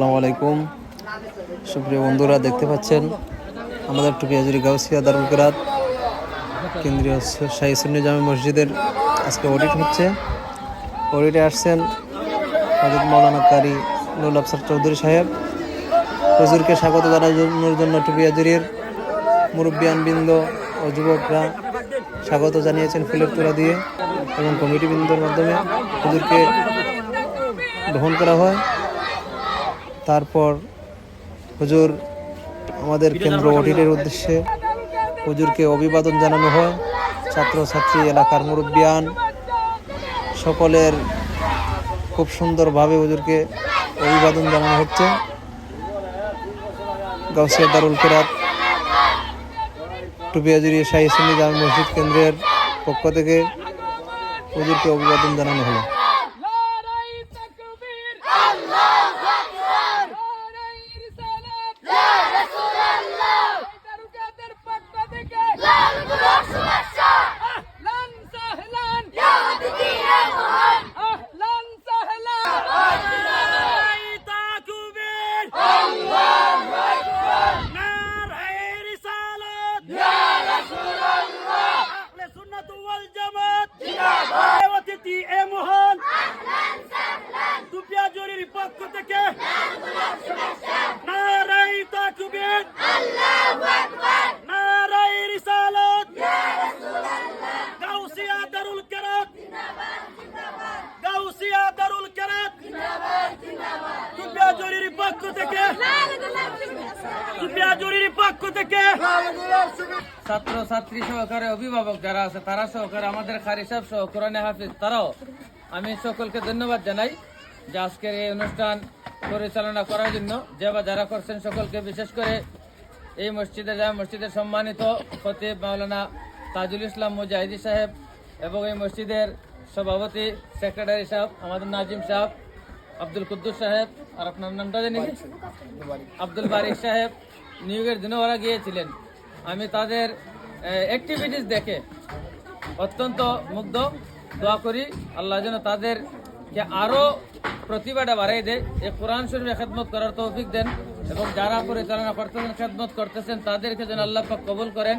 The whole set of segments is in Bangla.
আসসালামু আলাইকুম। সুপ্রিয় বন্ধুরা, দেখতে পাচ্ছেন আমাদের টুপিয়াজুরি গাউসিয়া দারুল কেরাত, কেন্দ্রীয় শাহী সুন্নি জামে মসজিদের আজকে অডিট হচ্ছে। অডিটে আসছেন হজরত মৌলানা কারি নুল আফসার চৌধুরী সাহেব। হজুরকে স্বাগত জানানোর জন্য টুপিয়াজুরির মুরব্বিয়ান বৃন্দ ও যুবকরা স্বাগত জানিয়েছেন ফুলের তোড়া দিয়ে এবং কমিটি বৃন্দর মাধ্যমে হজুরকে গ্রহণ করা হয়। তারপর হুজুর আমাদের কেন্দ্র অডিটের উদ্দেশ্যে হুজুরকে অভিবাদন জানানো হয়। ছাত্রছাত্রী এলাকার মুরব্বিয়ান সকলের খুব সুন্দরভাবে হুজুরকে অভিবাদন জানানো হচ্ছে। গাউসিয়া দারুল কেরাত টুপিয়াজুরি শাহী সুন্নি জামে মসজিদ কেন্দ্রের পক্ষ থেকে হুজুরকে অভিবাদন জানানো হলো নারাই তাকবীর আল্লাহু আকবার নারাই রিসালাত ইয়া রাসূলুল্লাহ তারুকাদের পক্ষ থেকে লাল গোলাপ শুভেচ্ছা আহলান সাহলান ইয়া দিদিয়ে মহান আহলান সাহলান নারাই তাকবীর আল্লাহু আকবার নারাই রিসালাত ইয়া রাসূলুল্লাহ আহলে সুন্নাত ওয়াল জামাত জিন্দাবাদ অতিথি এ মহান দুপিয়া জরির পক্ষ থেকে নারাই তাকবীর। আল্লাহু আকবার। নারাই রিসালাত। ইয়া রাসূলুল্লাহ। গাউসিয়া দারুল কেরাত। জিন্দাবাদ জিন্দাবাদ। গাউসিয়া দারুল কেরাত। জিন্দাবাদ জিন্দাবাদ। দুপিয়া জরির পক্ষ থেকে দুপিয়া জরির ছাত্র ছাত্রী সহকারে অভিভাবক যারা আছে, তারা সহকারে আমাদের খারি সাহেব সহ, কোরআনে হাফিজ, তারাও আমি সকলকে ধন্যবাদ জানাই যে আজকের এই অনুষ্ঠান পরিচালনা করার জন্য। যে বা যারা করছেন সকলকে বিশেষ করে এই মসজিদে যা মসজিদের সম্মানিত খতিব মাওলানা তাজুল ইসলাম মুজাহিদি সাহেব এবং এই মসজিদের সভাপতি সেক্রেটারি সাহেব আমাদের নাজিম সাহেব আব্দুল কুদ্দুস সাহেব আর আপনার নামটা জানি আব্দুল বারিক সাহেব নিয়োগের দিনে ওরা গিয়েছিলেন। আমি তাদের অ্যাক্টিভিটিস দেখে অত্যন্ত মুগ্ধ। দোয়া করি আল্লাহ যেন তাদেরকে আরও প্রতিভাটা বাড়াই দেয়। এই কোরআন শরীফে খেদমত করার তৌফিক দেন এবং যারা পরিচালনা করতেছেন খেদমত করতেছেন তাদেরকে যেন আল্লাহ পাক কবুল করেন।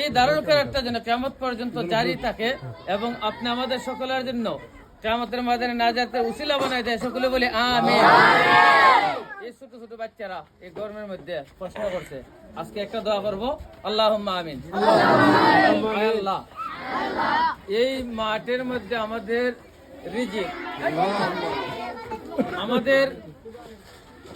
এই দারুল একটা যেন কেমত পর্যন্ত জারি থাকে এবং আপনি আমাদের সকলের জন্য কেমতের মাদানে না যাতে উসিলা বানাই দেয় সকলে বলে আমি এই ছোট ছোট বাচ্চারা এই গরমের মধ্যে প্রশ্ন করছে। আজকে একটা দোয়া করব আল্লাহ আমিন। আল্লাহ। এই মাঠের মধ্যে আমাদের রিজিক। আমাদের